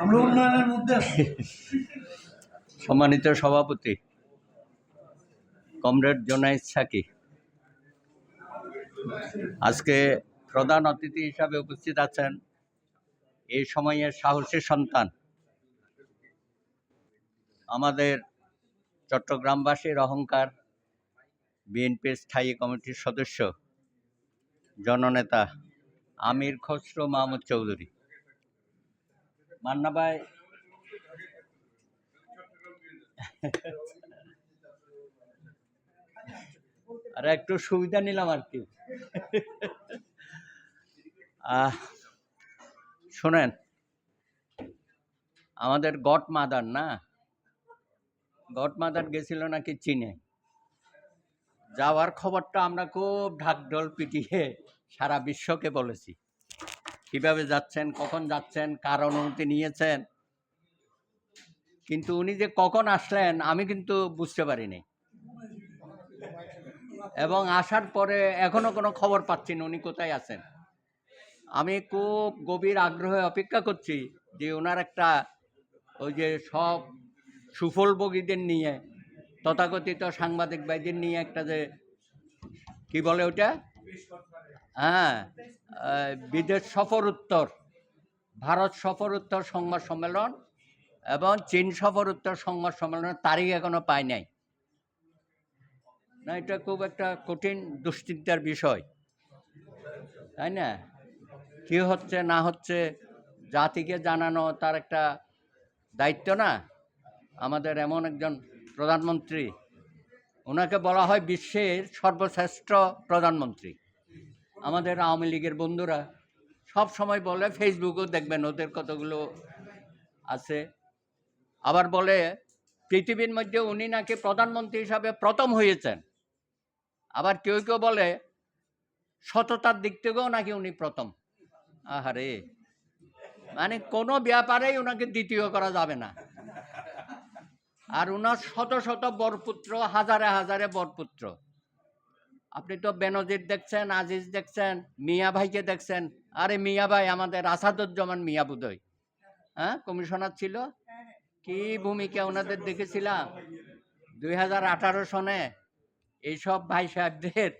সম্মানিত সভাপতি, comrade Junaid Psaki. আজকে প্রধান অতিথি হিসাবে উপস্থিত আছেন এই সময়ের সাহসী সন্তান। আমাদের চট্টগ্রামবাসীর অহংকার বিএনপির স্থায়ী কমিটির সদস্য, জননেতা আমির খসরু মাহমুদ চৌধুরী। মান্না ভাই আর একটু সুবিধা নিলাম আর কি। শোনেন, আমাদের গট মাদার না? গট মাদার গেছিল নাকি চীনে? যাওয়ার খবরটা আমরা খুব ঢাকঢোল পিটিয়ে সারা বিশ্বকে বলেছি। কীভাবে যাচ্ছেন, কখন যাচ্ছেন, কার অনুমতি নিয়েছেন। কিন্তু উনি যে কখন আসলেন, আমি কিন্তু বুঝতে পারিনি। এবং আসার পরে এখনও কোনো খবর পাচ্ছি না উনি কোথায় আছেন। আমি খুব গভীর আগ্রহে অপেক্ষা করছি যে ওনার একটা ওই যে সব সুফলভোগীদের নিয়ে, তথাকথিত সাংবাদিক ভাইদের নিয়ে একটা যে, কি বলে ওটা হ্যাঁ। বিদেশ সফর উত্তর, ভারত সফর উত্তর সংবাদ সম্মেলন এবং চীন সফর উত্তর সংবাদ সম্মেলনের তারিখ এখনও পায় নাই। না, এটা খুব একটা কঠিন দুশ্চিন্তার বিষয়, তাই না? কি হচ্ছে, না হচ্ছে, জাতিকে জানানো তার একটা দায়িত্ব না? আমাদের এমন একজন প্রধানমন্ত্রী, ওনাকে বলা হয় বিশ্বের সর্বশ্রেষ্ঠ প্রধানমন্ত্রী। আমাদের আওয়ামী লীগের বন্ধুরা সব সময় বলে ফেসবুকেও দেখবেন ওদের কতগুলো আছে। আবার বলে, পৃথিবীর মধ্যে উনি নাকি প্রধানমন্ত্রী হিসাবে প্রথম হয়েছেন। আবার কেউ কেউ বলে, সততার দিক থেকেও নাকি উনি প্রথম। আহারে মানে কোনো ব্যাপারেই ওনাকে দ্বিতীয় করা যাবে না। আর ওনার শত শত বরপুত্র, হাজারে হাজারে বরপুত্র। আপনি তো বেনজির দেখছেন, আজিজ দেখছেন, মিয়া ভাইকে দেখছেন। আরে মিয়া ভাই, আমাদের আসাদুজ্জামান মিয়া বুদয় হ্যাঁ কমিশনার ছিল? কি ভূমিকা ওনাদের দেখেছিলাম? দুই হাজার আঠারো সনে এইসব ভাই সাহেবদের।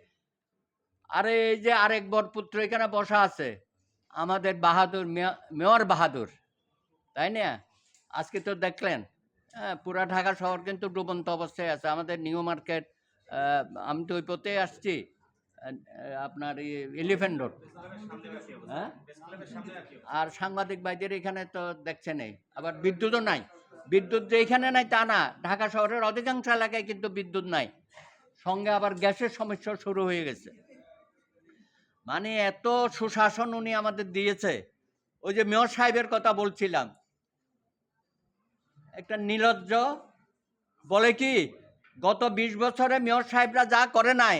আরে এই যে আরেক বরপুত্র এখানে বসা আছে, আমাদের বাহাদুর মেয়- মেয়র বাহাদুর। তাই না? আজকে তো দেখলেন। হ্যাঁ পুরা ঢাকা শহর কিন্তু ডুবন্ত অবস্থায় আছে। আমাদের নিউ মার্কেট আমি তো ওই পথে আসছি। আপনার এলিফেন্ট রোড হ্যাঁ? আর সাংবাদিক ভাইদের এখানে তো দেখছে নেই। আবার বিদ্যুৎও নাই। বিদ্যুৎ যে এখানে নাই তা না, ঢাকা শহরের অধিকাংশ এলাকায় কিন্তু বিদ্যুৎ নাই। সঙ্গে আবার গ্যাসের সমস্যা শুরু হয়ে গেছে। মানে এত সুশাসন উনি আমাদের দিয়েছে। ওই যে মেয়র সাহেবের কথা বলছিলাম। একটা নির্লজ্জ বলে কি গত বিশ বছরে মেয়র সাহেবরা যা করে নাই,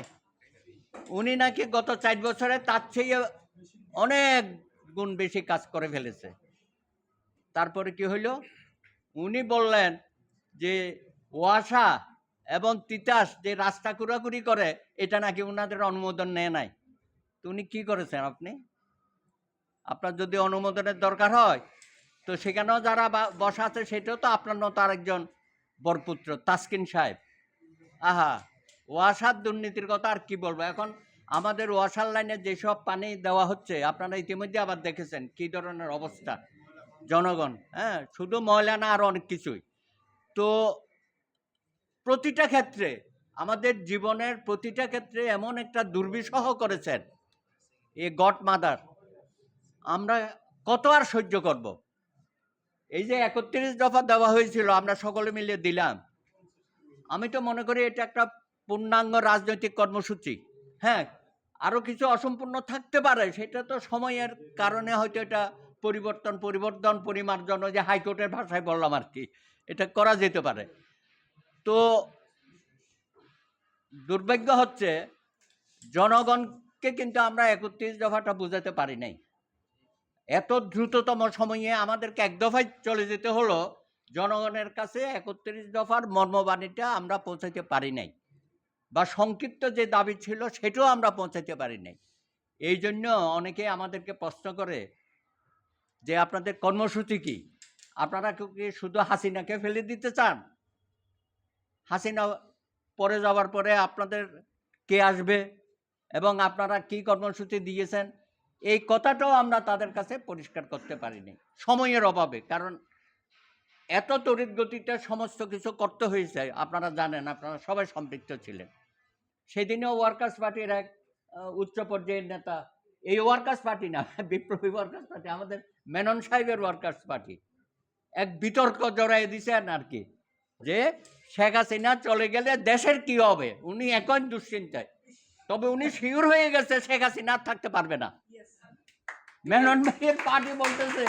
উনি নাকি গত চার বছরে তার চেয়ে অনেক গুণ বেশি কাজ করে ফেলেছে। তারপরে কি হইল? উনি বললেন যে ওয়াসা এবং তিতাস যে রাস্তা কুড়াকুড়ি করে, এটা নাকি ওনাদের অনুমোদন নেয় নাই। তো উনি কী করেছেন আপনি? আপনার যদি অনুমোদনের দরকার হয়, তো সেখানেও যারা বসা আছে, সেটাও তো আপনার মতো আরেকজন বরপুত্র, তাসকিন সাহেব। আহা, ওয়াসার দুর্নীতির কথা আর কি বলব? এখন আমাদের ওয়াসার লাইনে যেসব পানি দেওয়া হচ্ছে, আপনারা ইতিমধ্যে আবার দেখেছেন কি ধরনের অবস্থা। জনগণ হ্যাঁ শুধু ময়লা না আরও অনেক কিছুই। তো প্রতিটা ক্ষেত্রে, আমাদের জীবনের প্রতিটা ক্ষেত্রে এমন একটা দুর্বিষহ করেছেন এ গড মাদার। আমরা কত আর সহ্য করব? এই যে একত্রিশ দফা দেওয়া হয়েছিল, আমরা সকলে মিলে দিলাম। আমি তো মনে করি এটা একটা পূর্ণাঙ্গ রাজনৈতিক কর্মসূচি। হ্যাঁ আরও কিছু অসম্পূর্ণ থাকতে পারে, সেটা তো সময়ের কারণে হয়তো এটা পরিবর্তন পরিবর্তন, পরিমার্জন যে হাইকোর্টের ভাষায় বললাম আর কি, এটা করা যেতে পারে। তো দুর্ভাগ্য হচ্ছে জনগণকে কিন্তু আমরা একত্রিশ দফাটা বোঝাতে পারি নাই। এত দ্রুততম সময়ে আমাদেরকে এক দফায় চলে যেতে হলো জনগণের কাছে একত্রিশ দফার মর্মবাণীটা আমরা পৌঁছাতে পারি নাই। বা সংক্ষিপ্ত যে দাবি ছিল সেটাও আমরা পৌঁছাতে পারি নাই। এই জন্য অনেকে আমাদেরকে প্রশ্ন করে যে আপনাদের কর্মসূচি কি? আপনারা কি শুধু হাসিনাকে ফেলে দিতে চান? হাসিনা পরে যাওয়ার পরে আপনাদের কে আসবে? এবং আপনারা কি কর্মসূচি দিয়েছেন? এই কথাটাও আমরা তাদের কাছে পরিষ্কার করতে পারিনি। সময়ের অভাবে, কারণ এত তড়িৎ গতিতে সমস্ত কিছু করতে হয়েছে আপনারা জানেন আপনারা সবাই সম্পৃক্ত ছিলেন। সেদিনেও ওয়ার্কার্স পার্টির এক উচ্চ পর্যায়ের নেতা এই ওয়ার্কার্স পার্টি না বিপ্লবী ওয়ার্কার্স পার্টি আমাদের মেনন সাহেবের ওয়ার্কার্স পার্টি এক বিতর্ক জড়াই দিছেন আর কি যে শেখ হাসিনা চলে গেলে দেশের কি হবে? উনি এখন দুশ্চিন্তায়। তবে উনি শিওর হয়ে গেছে শেখ হাসিনা থাকতে পারবে না। মেনন ভাইয়ের পার্টি বলতেছে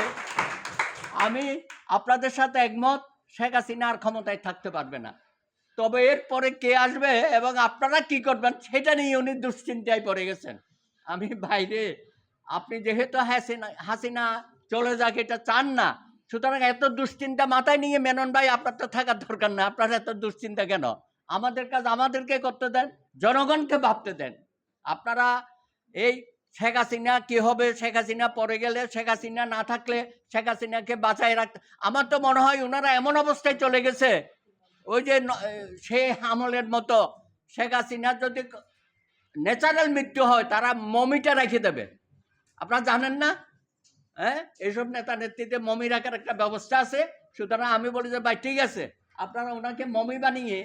আমি আপনাদের সাথে একমত, শেখ হাসিনা আর ক্ষমতায় থাকতে পারবে না। তবে এরপরে কে আসবে এবং আপনারা কি করবেন, সেটা নিয়ে উনি দুশ্চিন্তায় পড়ে গেছেন। আমি বাইরে আপনি যেহেতু হাসিনা হাসিনা চলে যাক, এটা চান না। সুতরাং এত দুশ্চিন্তা মাথায় নিয়ে মেনন ভাই, আপনার তো থাকার দরকার না। আপনার এত দুশ্চিন্তা কেন? আমাদের কাজ আমাদেরকে করতে দেন, জনগণকে ভাবতে দেন। আপনারা এই শেখ হাসিনা কি হবে? শেখ হাসিনা পরে গেলে, শেখ হাসিনা না থাকলে শেখ হাসিনাকে বাঁচায় রাখতে, আমার তো মনে হয় ওনারা এমন অবস্থায় চলে গেছে। ওই যে সেই আমলের মতো। শেখ হাসিনার যদি ন্যাচারাল মৃত্যু হয়, তারা মমিটা রেখে দেবে। আপনারা জানেন না? হ্যাঁ? এইসব নেতা নেতৃত্বে মমি রাখার একটা ব্যবস্থা আছে। সুতরাং আমি বলি যে, ভাই, ঠিক আছে। আপনারা ওনাকে মমি বানিয়ে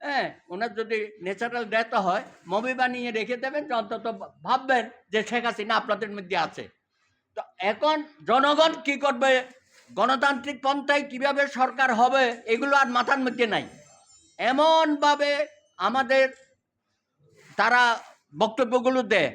হ্যাঁ ওনার যদি ন্যাচারাল ডেথ হয়, মমি বানিয়ে রেখে দেবেন অন্তত ভাববেন যে শেখ হাসিনা আপনাদের মধ্যে আছে। তো এখন জনগণ কি করবে? গণতান্ত্রিক পন্থায় কীভাবে সরকার হবে, এগুলো আর মাথার মধ্যে নাই। এমনভাবে আমাদের তারা বক্তব্যগুলো দেয়।